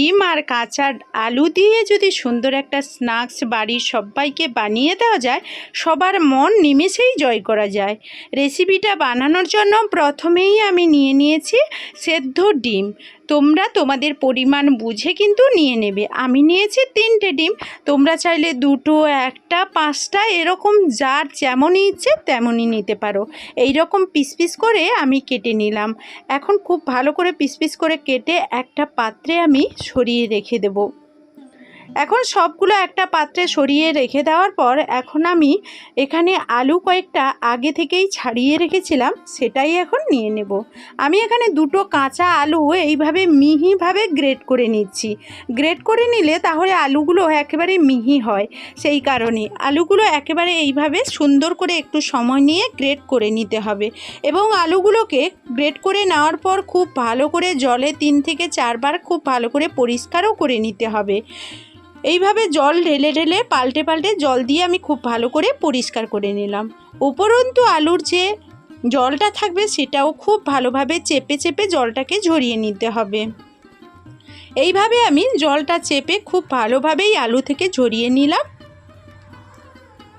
ডিম আর কাঁচা আলু দিয়ে যদি সুন্দর একটা স্ন্যাক্স বাড়ির সবাইকে বানিয়ে দেওয়া যায়, সবার মন নিমেষেই জয় করা যায়। রেসিপিটা বানানোর জন্য প্রথমেই আমি নিয়ে নিয়েছি সেদ্ধ ডিম। তোমরা তোমাদের পরিমাণ বুঝে কিন্তু নিয়ে নেবে। আমি নিয়েছি তিনটে ডিম, তোমরা চাইলে দুটো, একটা, পাঁচটা, এরকম যার যেমনই ইচ্ছে তেমনই নিতে পারো। এই রকম পিস পিস করে আমি কেটে নিলাম। এখন খুব ভালো করে পিস পিস করে কেটে একটা পাত্রে আমি সরিয়ে রেখে দেব। এখন সবগুলো একটা পাত্রে সরিয়ে রেখে দেওয়ার পর এখন আমি এখানে আলু কয়েকটা আগে থেকেই ছাড়িয়ে রেখেছিলাম, সেটাই এখন নিয়ে নেব। আমি এখানে দুটো কাঁচা আলু এইভাবে মিহিভাবে গ্রেট করে নিচ্ছি। গ্রেট করে নিলে তাহলে আলুগুলো একেবারে মিহি হয়, সেই কারণে। আলুগুলো একেবারে এইভাবে সুন্দর করে একটু সময় নিয়ে গ্রেট করে নিতে হবে এবং আলুগুলোকে গ্রেট করে নেওয়ার পর খুব ভালো করে জলে তিন থেকে চারবার খুব ভালো করে পরিষ্কারও করে নিতে হবে। এইভাবে জল ঢেলে ঢেলে পাল্টে পাল্টে জল দিয়ে আমি খুব ভালো করে পরিষ্কার করে নিলাম। উপরন্তু আলুর যে জলটা থাকবে সেটাও খুব ভালোভাবে চেপে চেপে জলটাকে ঝরিয়ে নিতে হবে। এইভাবে আমি জলটা চেপে খুব ভালোভাবেই আলু থেকে ঝরিয়ে নিলাম।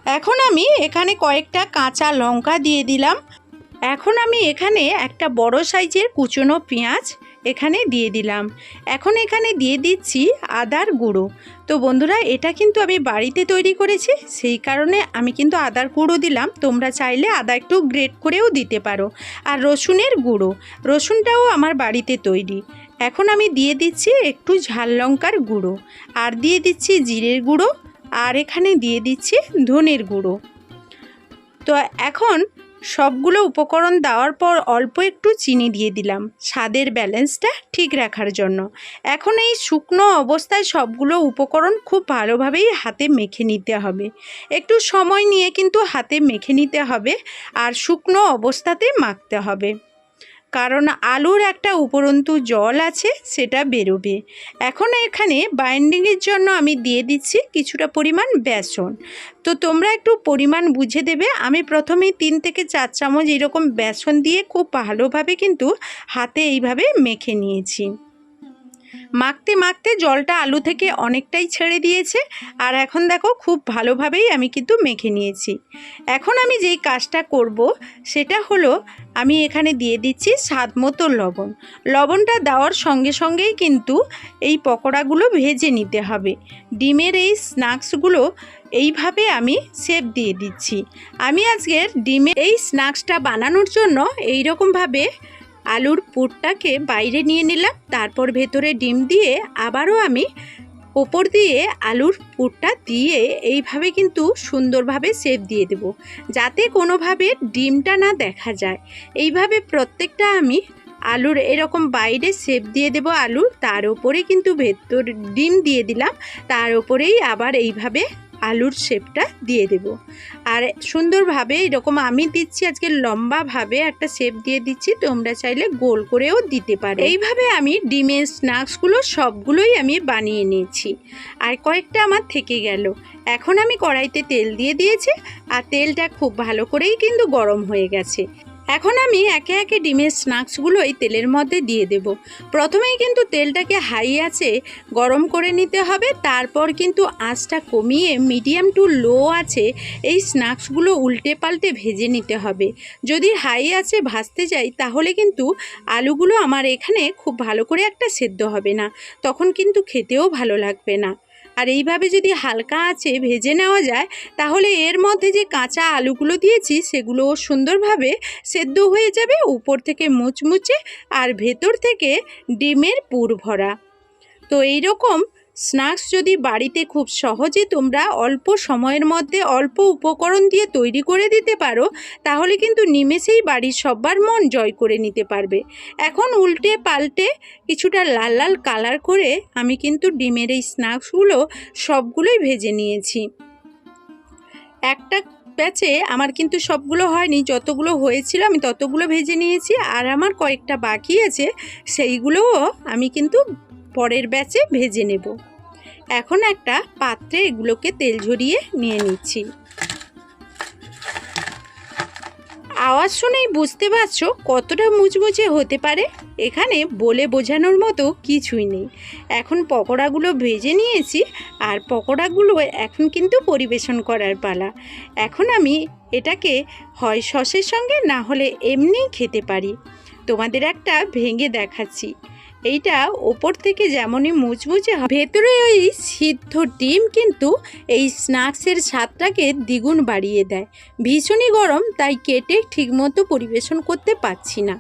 এখন আমি এখানে কয়েকটা কাঁচা লঙ্কা দিয়ে দিলাম। এখন আমি এখানে একটা বড় সাইজের কুচনো পেঁয়াজ এখানে দিয়ে দিলাম। এখন এখানে দিয়ে দিচ্ছি আদার গুঁড়ো। তো বন্ধুরা, এটা কিন্তু আমি বাড়িতে তৈরি করেছি, সেই কারণে আমি কিন্তু আদার গুঁড়ো দিলাম। তোমরা চাইলে আদা একটু গ্রেট করেও দিতে পারো। আর রসুনের গুঁড়ো, রসুনটাও আমার বাড়িতে তৈরি। এখন আমি দিয়ে দিচ্ছি একটু ঝাল লঙ্কার গুঁড়ো। আর দিয়ে দিচ্ছি জিরের গুঁড়ো। আর এখানে দিয়ে দিচ্ছি ধনের গুঁড়ো। তো এখন সবগুলো উপকরণ দেওয়ার পর অল্প একটু চিনি দিয়ে দিলাম। স্বাদের ব্যালেন্সটা ঠিক রাখার জন্য। এখন এই শুকনো অবস্থায় সবগুলো উপকরণ খুব ভালোভাবেই হাতে মেখে নিতে হবে। একটু সময় নিয়ে কিন্তু হাতে মেখে নিতে হবে আর শুকনো অবস্থাতে মাখতে হবে। কারণ আলুর একটা উপরন্তু জল আছে, সেটা বেরোবে। এখন এখানে বাইন্ডিংয়ের জন্য আমি দিয়ে দিচ্ছি কিছুটা পরিমাণ বেসন। তো তোমরা একটু পরিমাণ বুঝে দেবে। আমি প্রথমে তিন থেকে চার চামচ এরকম বেসন দিয়ে খুব ভালোভাবে কিন্তু হাতে এইভাবে মেখে নিয়েছি। মাখতে মাখতে জলটা আলু থেকে অনেকটাই ছেড়ে দিয়েছে, আর এখন দেখো খুব ভালোভাবেই আমি কিন্তু মেখে নিয়েছি। এখন আমি যেই কাজটা করব, সেটা হলো আমি এখানে দিয়ে দিচ্ছি স্বাদ মতো লবণ। লবণটা দেওয়ার সঙ্গে সঙ্গেই কিন্তু এই পকোড়াগুলো ভেজে নিতে হবে। ডিমের এই স্ন্যাক্সগুলো এইভাবে আমি শেপ দিয়ে দিচ্ছি। আমি আজকের ডিমের এই স্ন্যাক্সটা বানানোর জন্য এই রকমভাবে আলুর পুরটাকে বাইরে নিয়ে নিলাম, তারপর ভেতরে ডিম দিয়ে আবারও আমি ওপর দিয়ে আলুর পুরটা দিয়ে এইভাবে কিন্তু সুন্দরভাবে শেপ দিয়ে দেব, যাতে কোনোভাবে ডিমটা না দেখা যায়। এইভাবে প্রত্যেকটা আমি আলুর এরকম বাইরে শেপ দিয়ে দেব আলুর, তার উপরে কিন্তু ভেতর ডিম দিয়ে দিলাম, তার উপরেই আবার এইভাবে আলুর শেপটা দিয়ে দেব। আর সুন্দরভাবে এরকম আমি দিচ্ছি, আজকে লম্বাভাবে একটা শেপ দিয়ে দিচ্ছি, তোমরা চাইলে গোল করেও দিতে পারো। এইভাবে আমি ডিমের স্ন্যাক্সগুলো সবগুলোই আমি বানিয়ে নিয়েছি। আর কয়েকটা আমার থেকে গেল। এখন আমি কড়াইতে তেল দিয়ে দিয়েছি, আর তেলটা খুব ভালো করেই কিন্তু গরম হয়ে গেছে। এখন আমি একে একে ডিমের স্ন্যাক্সগুলো এই তেলের মধ্যে দিয়ে দেব। প্রথমেই কিন্তু তেলটাকে হাই আছে, গরম করে নিতে হবে, তারপর কিন্তু আঁচটা কমিয়ে মিডিয়াম টু লো আছে, এই স্ন্যাক্সগুলো উল্টে পাল্টে ভেজে নিতে হবে। যদি হাই আছে, ভাজতে যাই, তাহলে কিন্তু আলুগুলো আমার এখানে খুব ভালো করে একটা সেদ্ধ হবে না, তখন কিন্তু খেতেও ভালো লাগবে না। আর এইভাবে যদি হালকা আছে ভেজে নেওয়া যায়, তাহলে এর মধ্যে যে কাঁচা আলুগুলো দিয়েছি, সেগুলো সুন্দরভাবে সেদ্ধ হয়ে যাবে উপর থেকে মুচমুচে আর ভেতর থেকে ডিমের পুর ভরা। তো এই রকম স্ন্যাক্স যদি বাড়িতে খুব সহজে তোমরা অল্প সময়ের মধ্যে অল্প উপকরণ দিয়ে তৈরি করে দিতে পারো, তাহলে কিন্তু নিমেষেই বাড়ির সবার মন জয় করে নিতে পারবে। এখন উল্টে পাল্টে কিছুটা লাল লাল কালার করে আমি কিন্তু ডিমের এই স্ন্যাক্সগুলো সবগুলোই ভেজে নিয়েছি। একটা ব্যাচে আমার কিন্তু সবগুলো হয়নি, যতগুলো হয়েছিল আমি ততগুলো ভেজে নিয়েছি, আর আমার কয়েকটা বাকি আছে, সেইগুলোও আমি কিন্তু পরের ব্যাচে ভেজে নেব। এখন একটা পাত্রে এগুলোকে তেল ঝরিয়ে নিয়ে নিচ্ছি। আওয়াজ শুনেই বুঝতে পারছ কতটা মুচমুচে হতে পারে? এখানে বলে বোঝানোর মতো কিছুই নেই। এখন পকোড়াগুলো ভেজে নিয়েছি আর পকোড়াগুলো এখন কিন্তু পরিবেশন করার পালা। এখন আমি এটাকে হয় সসের সঙ্গে না হলে এমনিই খেতে পারি। তোমাদের একটা ভেঙে দেখাচ্ছি। এইটা ওপর থেকে যেমনই মুচমুচে ভেতরে ওই সিদ্ধ ডিম কিন্তু এই স্ন্যাক্সের স্বাদটাকে দ্বিগুণ বাড়িয়ে দেয়। ভীষণই গরম, তাই কেটে ঠিকমতো পরিবেশন করতে পারছি না।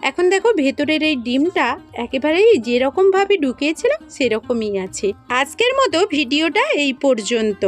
এখন দেখো ভেতরের এই ডিমটা একেবারেই যেরকমভাবে ঢুকিয়েছিলাম, সেরকমই আছে। আজকের মতো ভিডিওটা এই পর্যন্ত।